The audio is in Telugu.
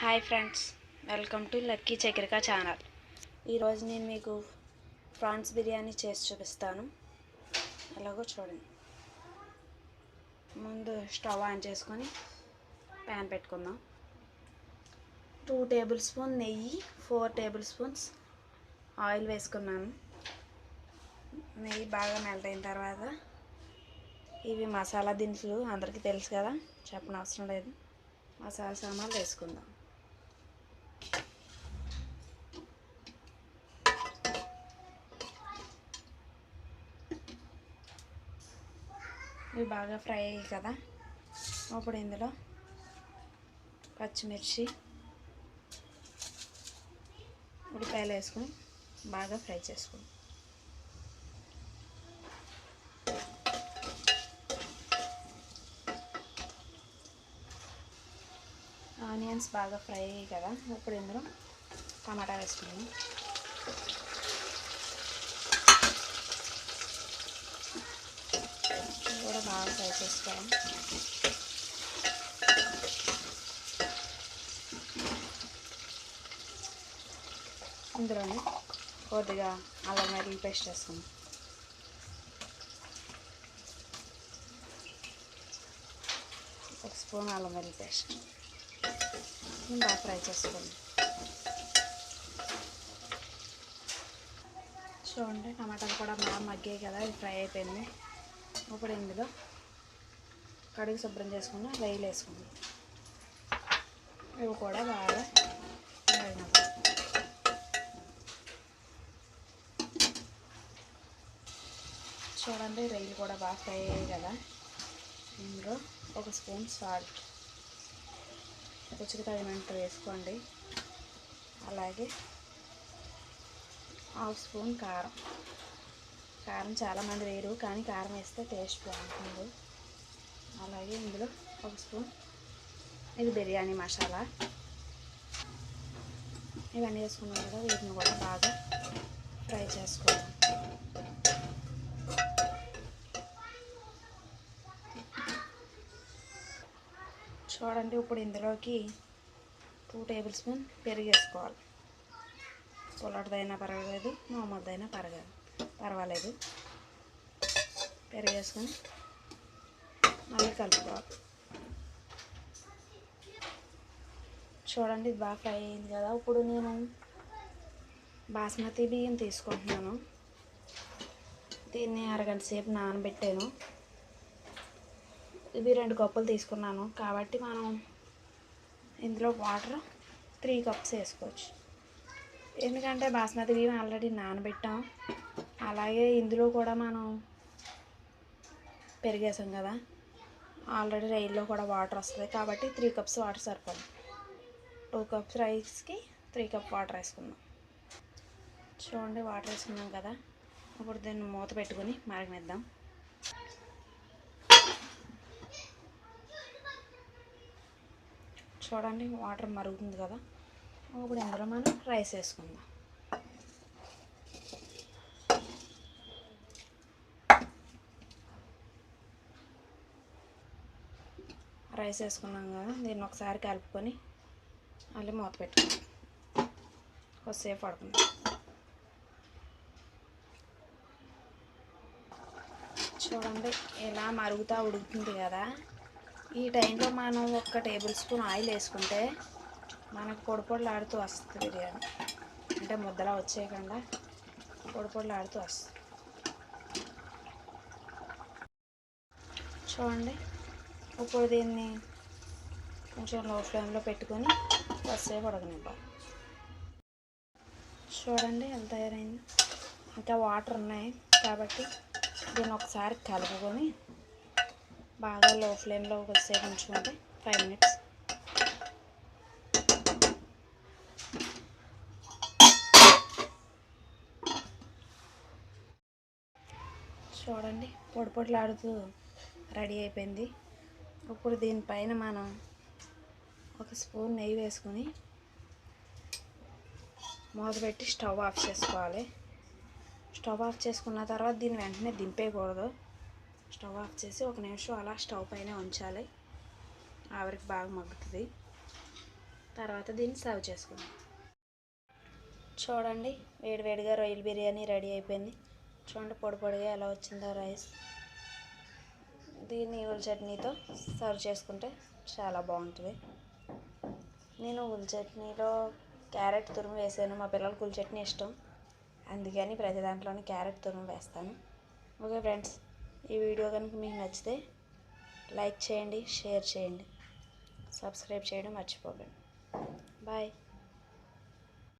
Hi friends welcome to Lucky Chakrika channel. ఈరోజు నేను మీకు ప్రాన్స్ బిర్యానీ చేసి చూపిస్తాను. ఎలాగో చూడండి. ముందు స్టవ్ ఆన్ చేసుకొని ప్యాన్ పెట్టుకుందాం. టూ టేబుల్ స్పూన్ నెయ్యి ఫోర్ టేబుల్ స్పూన్స్ ఆయిల్ వేసుకున్నాను. నెయ్యి బాగా మెల్ట్ అయిన తర్వాత ఇవి మసాలా దినుసులు అందరికీ తెలుసు కదా చెప్పనవసరం లేదు. మసాలా సామాన్లు వేసుకుందాం. ఇవి బాగా ఫ్రై అయ్యాయి కదా. అప్పుడు ఇందులో పచ్చిమిర్చి ఉల్లిపాయలు వేసుకొని బాగా ఫ్రై చేసుకుందాం ఆనియన్స్ బాగా ఫ్రై అయ్యాయి కదా. ఇప్పుడు ఇందులో టమాటా వేసుకుందాం ఇది కూడా బాగా ఫ్రై చేసుకోవాలి ఇందులోనే కొద్దిగా అల్లం వెల్లుల్లి పేస్ట్ వేసుకుందాం. ఒక స్పూన్ అల్లం వెల్లుల్లి పేస్ట్. బాగా ఫ్రై చేసుకోండి చూడండి టమాటాలు కూడా బాగా మగ్గాయి కదా ఇది ఫ్రై అయిపోయింది. ఇప్పుడు ఇందులో కడుగు శుభ్రం చేసుకుని రొయ్యలు వేసుకుందాం ఇవి కూడా బాగా చూడండి రొయ్యలు కూడా బాగా ఫ్రై అయ్యాయి కదా. ఇందులో ఒక స్పూన్ సాల్ట్ రుచికి తగినంత వేసుకోండి. అలాగే హాఫ్ స్పూన్ కారం. కారం చాలామంది వేయరు కానీ కారం వేస్తే టేస్ట్ బాగుంటుంది. అలాగే ఇందులో ఒక స్పూన్ ఇది బిర్యానీ మసాలా. ఇవన్నీ వేసుకున్నాం కదా వీటిని కూడా బాగా ఫ్రై చేసుకోవాలి. చూడండి ఇప్పుడు ఇందులోకి టూ టేబుల్ స్పూన్ పెరిగేసుకోవాలి వేసుకోవాలి. పుల్లటిదైనా పర్వాలేదు మామూలుదైనా పర్వాలేదు. పర్వాలేదు. పెరిగేసుకొని మళ్ళీ కలుపుకోవాలి. చూడండి ఇది బాగా ఫ్రై అయింది కదా. ఇప్పుడు నేను బాస్మతి బియ్యం తీసుకుంటున్నాను. దీన్ని అరగంట సేపు నానబెట్టాను. ఇవి రెండు కప్పులు తీసుకున్నాను. కాబట్టి మనం ఇందులో వాటర్ త్రీ కప్స్ వేసుకోవచ్చు. ఎందుకంటే బాస్మతి బియ్యం ఆల్రెడీ నానబెట్టాం. అలాగే ఇందులో కూడా మనం పెరిగేసాం కదా. ఆల్రెడీ రైల్లో కూడా వాటర్ వస్తుంది కాబట్టి త్రీ కప్స్ వాటర్ సరిపోదు. టూ కప్స్ రైస్కి త్రీ కప్ వాటర్ వేసుకుందాం. చూడండి వాటర్ వేసుకున్నాం కదా. ఇప్పుడు దీన్ని మూత పెట్టుకుని మరగనిద్దాం. చూడండి వాటర్ మరుగుతుంది కదా. ఇప్పుడు ఇందులో మనం రైస్ వేసుకుందాం. రైస్ వేసుకున్నాం కదా దీన్ని ఒకసారి కలుపుకొని మళ్ళీ మూత పెట్టుకుందాం. కొద్దిసేపు పడుకుందాం. చూడండి ఇలా మరుగుతూ ఉడుకుతుంది కదా. ఈ టైంలో మనం ఒక టేబుల్ స్పూన్ ఆయిల్ వేసుకుంటే మనకు పొడి పొడిలాడుతూ వస్తుంది బిర్యానీ. అంటే ముద్దలా వచ్చేయకుండా పొడి పొడిలాడుతూ వస్తుంది. చూడండి ఇప్పుడు దీన్ని కొంచెం లో ఫ్లేమ్లో పెట్టుకొని వస్తే ఉడకనివ్వాలి. చూడండి ఎంత తయారైంది. ఇంకా వాటర్ ఉన్నాయి కాబట్టి దీన్ని ఒకసారి కలుపుకొని బాగా లో ఫ్లేమ్లో కొద్దిసేపు ఉంచుకుంటే ఫైవ్ మినిట్స్ చూడండి పొడి పొడిలాడుతూ రెడీ అయిపోయింది. ఇప్పుడు దీనిపైన మనం ఒక స్పూన్ నెయ్యి వేసుకొని మూతపెట్టి స్టవ్ ఆఫ్ చేసుకోవాలి. స్టవ్ ఆఫ్ చేసుకున్న తర్వాత దీన్ని వెంటనే దింపేయకూడదు. స్టవ్ ఆఫ్ చేసి ఒక నిమిషం అలా స్టవ్ పైన ఉంచాలి. ఆవిరికి బాగా మగ్గుతుంది. తర్వాత దీన్ని సర్వ్ చేసుకుందాం. చూడండి వేడివేడిగా రొయ్యల బిర్యానీ రెడీ అయిపోయింది. చూడండి పొడి పొడిగా ఎలా వచ్చిందో రైస్. దీన్ని ఉల్లి చట్నీతో సర్వ్ చేసుకుంటే చాలా బాగుంటుంది. నేను ఉల్లి చట్నీలో క్యారెట్ తురుము వేసాను. మా పిల్లలకు ఉల్లి చట్నీ ఇష్టం. అందుకని ప్రతి దాంట్లోనే క్యారెట్ తురుము వేస్తాను. ఓకే ఫ్రెండ్స్ ఈ వీడియో కనుక మీకు నచ్చితే లైక్ చేయండి షేర్ చేయండి. సబ్స్క్రైబ్ చేయడం మర్చిపోకండి. బాయ్.